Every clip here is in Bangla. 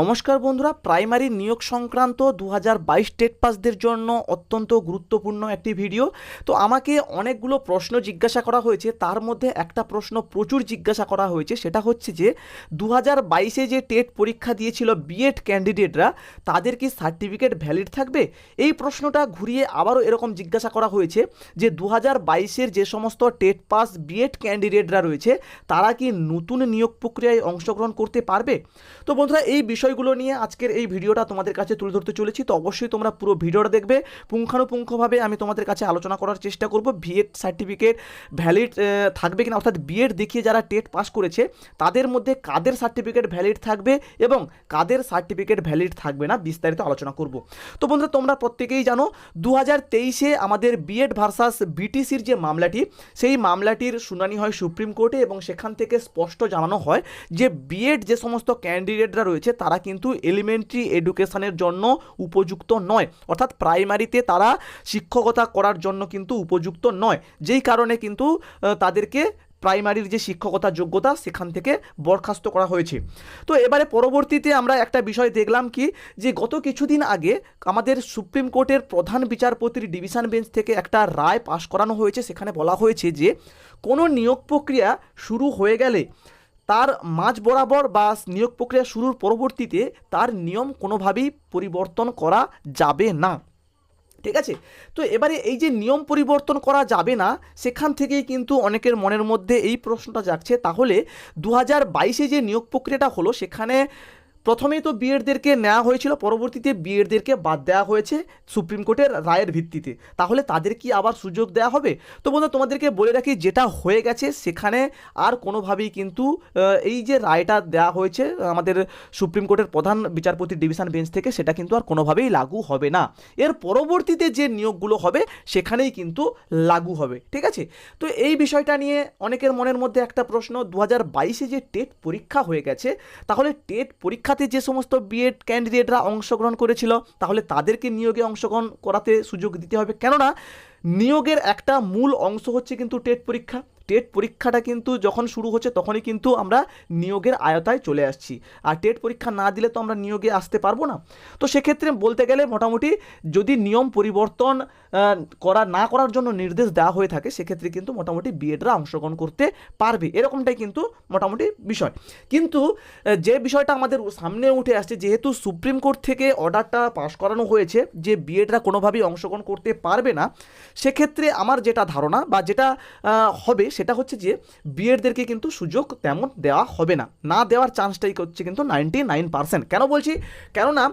নমস্কার বন্ধুরা, প্রাইমারি নিয়োগ সংক্রান্ত দু হাজার বাইশ টেট পাসদের জন্য অত্যন্ত গুরুত্বপূর্ণ একটি ভিডিও। তো আমাকে অনেকগুলো প্রশ্ন জিজ্ঞাসা করা হয়েছে, তার মধ্যে একটা প্রশ্ন প্রচুর জিজ্ঞাসা করা হয়েছে, সেটা হচ্ছে যে দু হাজার বাইশে যে টেট পরীক্ষা দিয়েছিল বিএড ক্যান্ডিডেটরা, তাদের কি সার্টিফিকেট ভ্যালিড থাকবে? এই প্রশ্নটা ঘুরিয়ে আবারও এরকম জিজ্ঞাসা করা হয়েছে যে দু হাজার বাইশের যে সমস্ত টেট পাস বিএড ক্যান্ডিডেটরা রয়েছে, তারা কি নতুন নিয়োগ প্রক্রিয়ায় অংশগ্রহণ করতে পারবে? তো বন্ধুরা, এই বিষয়গুলো নিয়ে আজকের এই ভিডিওটা তোমাদের কাছে তুলে ধরতে চলেছি। তো অবশ্যই তোমরা পুরো ভিডিওটা দেখবে। পুঙ্খানুপুঙ্খভাবে আমি তোমাদের কাছে আলোচনা করার চেষ্টা করব। বিএড সার্টিফিকেট ভ্যালিড থাকবে কিনা? অর্থাৎ বিএড দেখিয়ে যারা টেট পাস করেছে, তাদের মধ্যে কাদের সার্টিফিকেট ভ্যালিড থাকবে এবং কাদের সার্টিফিকেট ভ্যালিড থাকবে না বিস্তারিত আলোচনা করব। তো বন্ধুরা, তোমরা প্রত্যেকেই জানো দু হাজার তেইশে আমাদের বিএড ভার্সাস বিটিসির যে মামলাটি, সেই মামলাটির শুনানি হয় সুপ্রিম কোর্টে এবং সেখান থেকে স্পষ্ট জানানো হয় যে বিএড যে সমস্ত ক্যান্ডিডেটরা রয়েছে, তারা কিন্তু এলিমেন্টারি এডুকেশনের জন্য উপযুক্ত নয়। অর্থাৎ প্রাইমারিতে তারা শিক্ষকতা করার জন্য কিন্তু উপযুক্ত নয়। যেই কারণে কিন্তু তাদেরকে প্রাইমারির যে শিক্ষকতা যোগ্যতা, সেখান থেকে বরখাস্ত করা হয়েছে। তো এবারে পরবর্তীতে আমরা একটা বিষয় দেখলাম কি, যে গত কিছুদিন আগে আমাদের সুপ্রিম কোর্টের প্রধান বিচারপতির ডিভিশন বেঞ্চ থেকে একটা রায় পাশ করানো হয়েছে। সেখানে বলা হয়েছে যে, কোনো নিয়োগ প্রক্রিয়া শুরু হয়ে গেলে তার মাঝ বরাবর বা নিয়োগ প্রক্রিয়া শুরুর পরবর্তীতে তার নিয়ম কোনোভাবেই পরিবর্তন করা যাবে না। ঠিক আছে? তো এবারে এই যে নিয়ম পরিবর্তন করা যাবে না, সেখান থেকেই কিন্তু অনেকের মনের মধ্যে এই প্রশ্নটা যাচ্ছে তাহলে দু হাজার বাইশে যে নিয়োগ প্রক্রিয়াটা হলো, সেখানে প্রথমেই তো বিএডদেরকে নেওয়া হয়েছিল, পরবর্তীতে বিএডদেরকে বাদ দেওয়া হয়েছে সুপ্রিম কোর্টের রায়ের ভিত্তিতে। তাহলে তাদের কি আবার সুযোগ দেওয়া হবে? তো বন্ধু, তোমাদেরকে বলে রাখি, যেটা হয়ে গেছে সেখানে আর কোনোভাবেই কিন্তু এই যে রায়টা দেওয়া হয়েছে, আমাদের সুপ্রিম কোর্টের প্রধান বিচারপতি ডিভিশন বেঞ্চ থেকে, সেটা কিন্তু আর কোনোভাবেই লাগু হবে না। এর পরবর্তীতে যে নিয়োগগুলো হবে, সেখানেই কিন্তু লাগু হবে, ঠিক আছে? তো এই বিষয়টা নিয়ে অনেকের মনের মধ্যে একটা প্রশ্ন দু হাজার যে টেট পরীক্ষা হয়ে গেছে, তাহলে টেট পরীক্ষাতে যে সমস্ত বিএড ক্যান্ডিডেটরা অংশগ্রহণ করেছিল, তাহলে তাদেরকে নিয়োগে অংশগ্রহণ করাতে সুযোগ দিতে হবে। কেননা, নিয়োগের একটা মূল অংশ হচ্ছে কিন্তু টেট পরীক্ষা। টেট পরীক্ষাটা কিন্তু যখন শুরু হচ্ছে তখনই কিন্তু আমরা নিয়োগের আয়তায় চলে আসছি। আর টেট পরীক্ষা না দিলে তো আমরা নিয়োগে আসতে পারব না। তো সেক্ষেত্রে বলতে গেলে মোটামুটি যদি নিয়ম পরিবর্তন করা, না করার জন্য নির্দেশ দেওয়া হয়ে থাকে সেক্ষেত্রে কিন্তু মোটামুটি বিএডরা অংশগ্রহণ করতে পারবে। এরকমটাই কিন্তু মোটামুটি বিষয়। কিন্তু যে বিষয়টা আমাদের সামনে উঠে আসছে যেহেতু সুপ্রিম কোর্ট থেকে অর্ডারটা পাশ করানো হয়েছে যে বিএডরা কোনোভাবেই অংশগ্রহণ করতে পারবে না, সেক্ষেত্রে আমার যেটা ধারণা বা যেটা হবে সেটা হচ্ছে যে বিএডদেরকে কিন্তু সুযোগ তেমন দেওয়া হবে না। না দেওয়ার চান্সটাই হচ্ছে কিন্তু নাইনটি নাইন পার্সেন্ট কেন বলছি? কেননা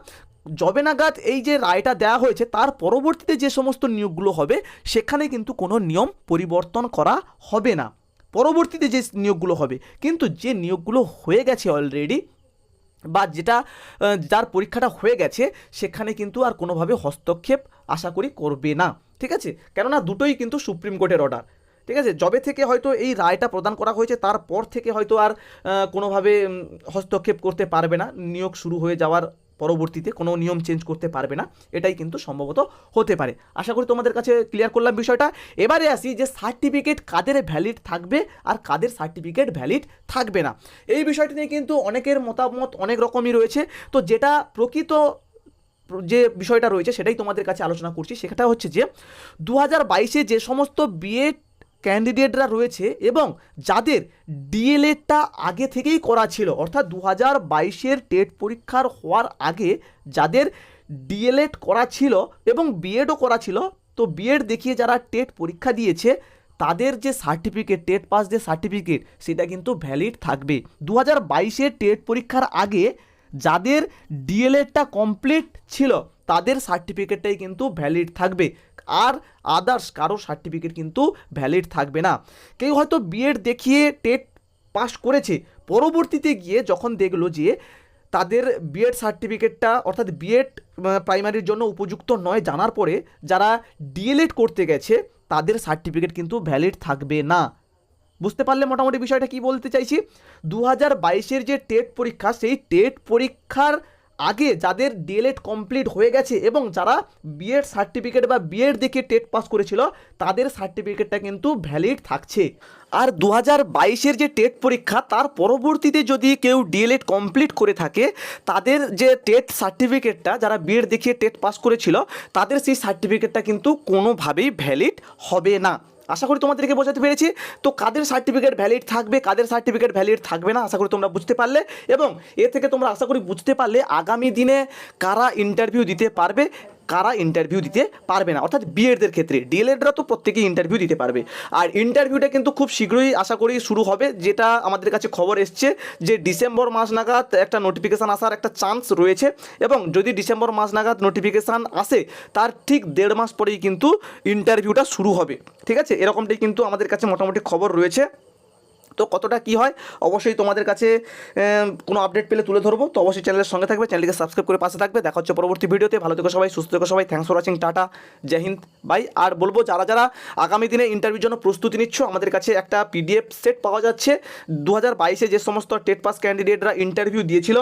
যবে নাগাদ এই যে রায়টা দেওয়া হয়েছে, তার পরবর্তীতে যে সমস্ত নিয়োগগুলো হবে, সেখানে কিন্তু কোনো নিয়ম পরিবর্তন করা হবে না। পরবর্তীতে যে নিয়োগগুলো হবে, কিন্তু যে নিয়োগগুলো হয়ে গেছে অলরেডি বা যেটা যার পরীক্ষাটা হয়ে গেছে, সেখানে কিন্তু আর কোনোভাবে হস্তক্ষেপ আশা করি করবে না। ঠিক আছে? কেননা দুটোই কিন্তু সুপ্রিম কোর্টের অর্ডার ঠিক আছে? যবে থেকে হয়তো এই রায়টা প্রদান করা হয়েছে, তারপর থেকে হয়তো আর কোনোভাবে হস্তক্ষেপ করতে পারবে না। নিয়োগ শুরু হয়ে যাওয়ার পরবর্তীতে কোনো নিয়ম চেঞ্জ করতে পারবে না। এটাই কিন্তু সম্ভবত হতে পারে। আশা করি তোমাদের কাছে ক্লিয়ার করলাম বিষয়টা। এবারে আসি যে সার্টিফিকেট কাদের ভ্যালিড থাকবে আর কাদের সার্টিফিকেট ভ্যালিড থাকবে না। এই বিষয়টি নিয়ে কিন্তু অনেকের মতামত অনেক রকমই রয়েছে। তো যেটা প্রকৃত যে বিষয়টা রয়েছে, সেটাই তোমাদের কাছে আলোচনা করছি। সেটা হচ্ছে যে দু হাজার যে সমস্ত বিএড ক্যান্ডিডেটরা রয়েছে এবং যাদের ডিএলএডটা আগে থেকেই করা ছিল, অর্থাৎ দু হাজার বাইশের টেট পরীক্ষার হওয়ার আগে যাদের ডিএলএড করা ছিল এবং বিএডও করা ছিল, তো বিএড দেখিয়ে যারা টেট পরীক্ষা দিয়েছে, তাদের যে সার্টিফিকেট, টেট পাস যে সার্টিফিকেট, সেটা কিন্তু ভ্যালিড থাকবে। দু হাজার বাইশের টেট পরীক্ষার আগে যাদের ডিএলএডটা কমপ্লিট ছিল, তাদের সার্টিফিকেটটাই কিন্তু ভ্যালিড থাকবে। আর আদার্স কারও সার্টিফিকেট কিন্তু ভ্যালিড থাকবে না। কেউ হয়তো বিএড দেখিয়ে টেট পাস করেছে, পরবর্তীতে গিয়ে যখন দেখল যে তাদের বিএড সার্টিফিকেটটা অর্থাৎ বিএড প্রাইমারির জন্য উপযুক্ত নয় জানার পরে যারা ডিএলএড করতে গেছে, তাদের সার্টিফিকেট কিন্তু ভ্যালিড থাকবে না। বুঝতে পারলে মোটামুটি বিষয়টা কি বলতে চাইছি? দু হাজার বাইশের যে টেট পরীক্ষা, সেই টেট পরীক্ষার আগে যাদের ডিএলএড কমপ্লিট হয়ে গেছে এবং যারা বিএড সার্টিফিকেট বা বিএড দেখে টেট পাস করেছিল, তাদের সার্টিফিকেটটা কিন্তু ভ্যালিড থাকছে। আর দু হাজার বাইশের যে টেট পরীক্ষা, তার পরবর্তীতে যদি কেউ ডিএলএড কমপ্লিট করে থাকে, তাদের যে টেট সার্টিফিকেটটা, যারা বিএড দেখিয়ে টেট পাস করেছিল, তাদের সেই সার্টিফিকেটটা কিন্তু কোনোভাবেই ভ্যালিড হবে না। আশা করি তোমাদেরকে বোঝাতে পেরেছি। তো কাদের সার্টিফিকেট ভ্যালিড থাকবে, কাদের সার্টিফিকেট ভ্যালিড থাকবে না, আশা করি তোমরা বুঝতে পারলে এবং এ থেকে তোমরা আশা করি বুঝতে পারলে আগামী দিনে কারা ইন্টারভিউ দিতে পারবে কারা ইন্টারভিউ দিতে পারবে না? অর্থাৎ বিএডদের ক্ষেত্রে ডিএলএডরা তো প্রত্যেকেই ইন্টারভিউ দিতে পারবে। আর ইন্টারভিউটা কিন্তু খুব শীঘ্রই আশা করি শুরু হবে, যেটা আমাদের কাছে খবর এসছে যে ডিসেম্বর মাস নাগাদ একটা নোটিফিকেশান আসার একটা চান্স রয়েছে এবং যদি ডিসেম্বর মাস নাগাদ নোটিফিকেশান আসে, তার ঠিক দেড় মাস পরেই কিন্তু ইন্টারভিউটা শুরু হবে। ঠিক আছে? এরকমটাই কিন্তু আমাদের কাছে মোটামুটি খবর রয়েছে। তো কতটা কি হয়, অবশ্যই তোমাদের কাছে কোনো আপডেট পেলে তুলে ধরবো। তো অবশ্যই চ্যানেলের সঙ্গে থাকবে চ্যানেলকে সাবস্ক্রাইব করে পাশে থাকবে। দেখা হচ্ছে পরবর্তী ভিডিওতে ভালো থেকো সবাই, সুস্থ থেকো সবাই। Thanks for watching tata, Jai Hind bye আর বলব, যারা যারা আগামী দিনে ইন্টারভিউর জন্য প্রস্তুতি নিচ্ছ, আমাদের কাছে একটা পিডিএফ সেট পাওয়া যাচ্ছে। দু হাজার বাইশে যে সমস্ত টেট পাস ক্যান্ডিডেটরা ইন্টারভিউ দিয়েছিল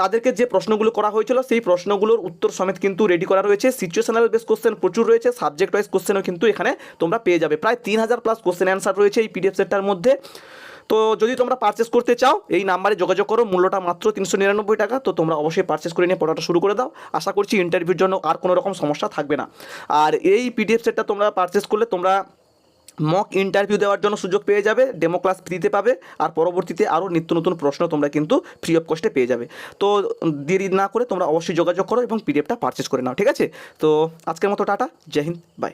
তাদেরকে যে প্রশ্নগুলো করা হয়েছিল, সেই প্রশ্নগুলোর উত্তর সমেত কিন্তু রেডি করা রয়েছে। সিচুয়েশনাল বেস কোশ্চেন প্রচুর রয়েছে সাবজেক্ট ওয়াইজ কোশ্চেনও কিন্তু এখানে তোমরা পেয়ে যাবে। প্রায় তিন হাজার প্লাস কোশ্চেন অ্যান্সার রয়েছে এই পিডিএফ সেটটার মধ্যে। তো যদি তোমরা পারচেস করতে চাও, এই নাম্বারে যোগাযোগ করো, মূল্যটা মাত্র তিনশো নিরানব্বই টাকা। তো তোমরা অবশ্যই পারচেস করে নিয়ে পড়াটা শুরু করে দাও। আশা করছি ইন্টারভিউর জন্য আর কোনো রকম সমস্যা থাকবে না। আর এই পিডিএফ সেটটা তোমরা পারচেস করলে তোমরা মক ইন্টারভিউ দেওয়ার জন্য সুযোগ পেয়ে যাবে ডেমো ক্লাস ফ্রিতে পাবে, আর পরবর্তীতে আরও নিত্য নতুন প্রশ্ন তোমরা কিন্তু ফ্রি অফ কস্টে পেয়ে যাবে। তো দেরি না করে তোমরা অবশ্যই যোগাযোগ করো এবং পিডিএফটা পারচেস করে নাও, ঠিক আছে? তো আজকের মতো টাটা, জয় হিন্দ বাই